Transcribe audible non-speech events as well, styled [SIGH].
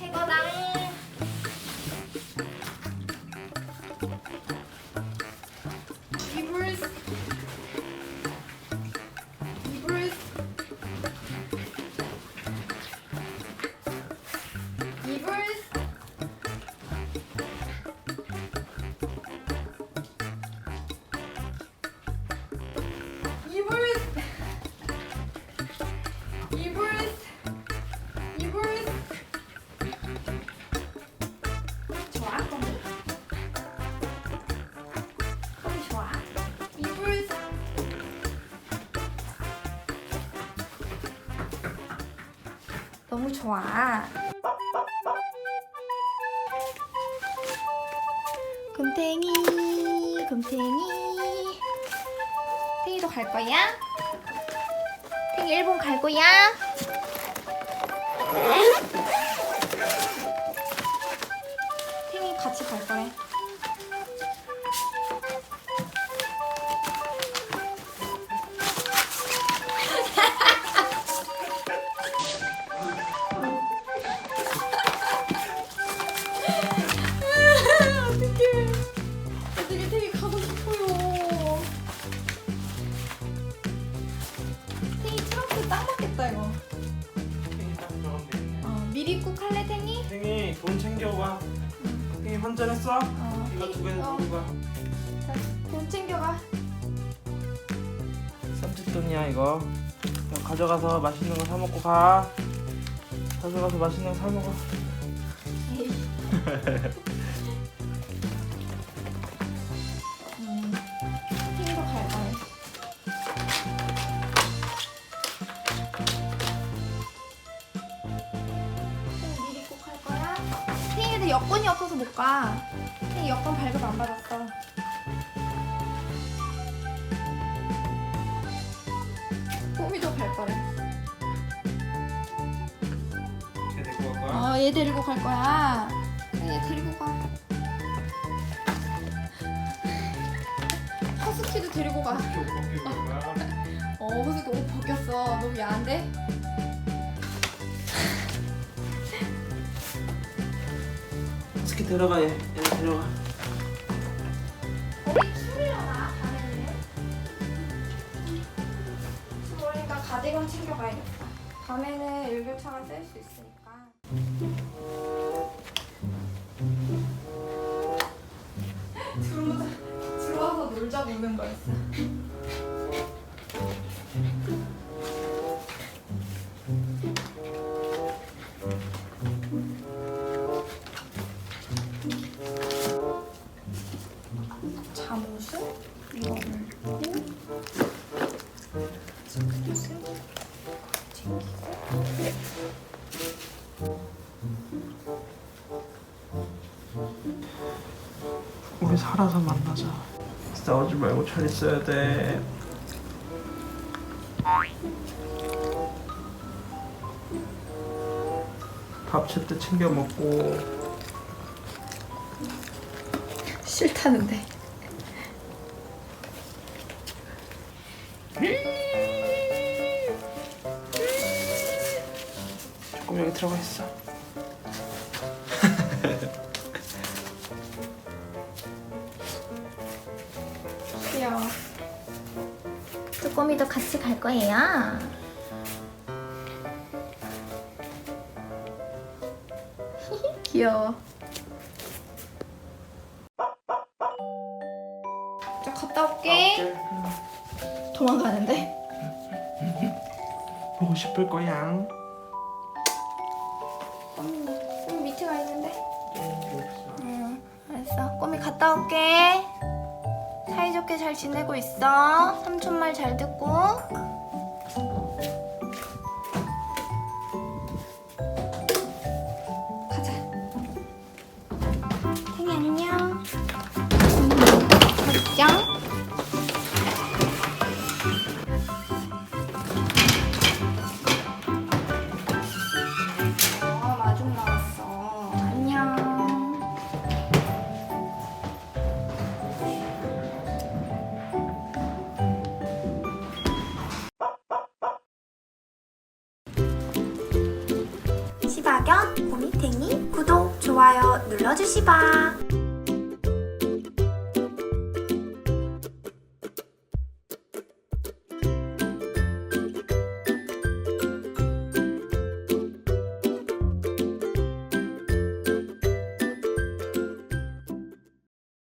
최고당. 너무 좋아. 금탱이, 금탱이. 탱이도 갈 거야? 탱이 일본 갈 거야? 꼭 할래 탱이? 탱이 돈 챙겨와. 탱이 환전했어? 어, 이거 두 개는 어, 거야? 자, 돈 챙겨가. 삼촌돈이야 이거. 이거 가져가서 맛있는 거 사 먹고 가. 가져가서 맛있는 거 사 먹어. 에이. [LAUGHS] 탱이도 여권이 없어서 못 가. 탱이 여권 발급 안 받았어. 꼬미도 갈 거래. 걔 데리고 갈 거야? 어, 얘 데리고 갈 거야. 그래, 얘 데리고 가. 허스키도 데리고 가. 어, 허스키 옷 벗겼어. 너무 야한데? 스키 데려가 얘. 얘 밤에는? 추우니까 가디건 챙겨가야겠다. 밤에는 일교차가 셀 수 있으니까. [LAUGHS] 들어와서 놀자고 오는 거였어. 우리 살아서 만나자. 싸우지 말고 잘 있어야 돼. 밥 제때 챙겨 먹고. 싫다는데 여기 들어가 있어. 귀여워. 뚜꼬미도 같이 갈 거예요. [LAUGHS] 귀여워. 자 갔다 올게. 도망가는데? [LAUGHS] 보고 싶을 거야. 갔다 올게 사이좋게 잘 지내고 있어? 삼촌 말 잘 듣고 의견, 고민탱이, 구독, 좋아요 눌러주시바.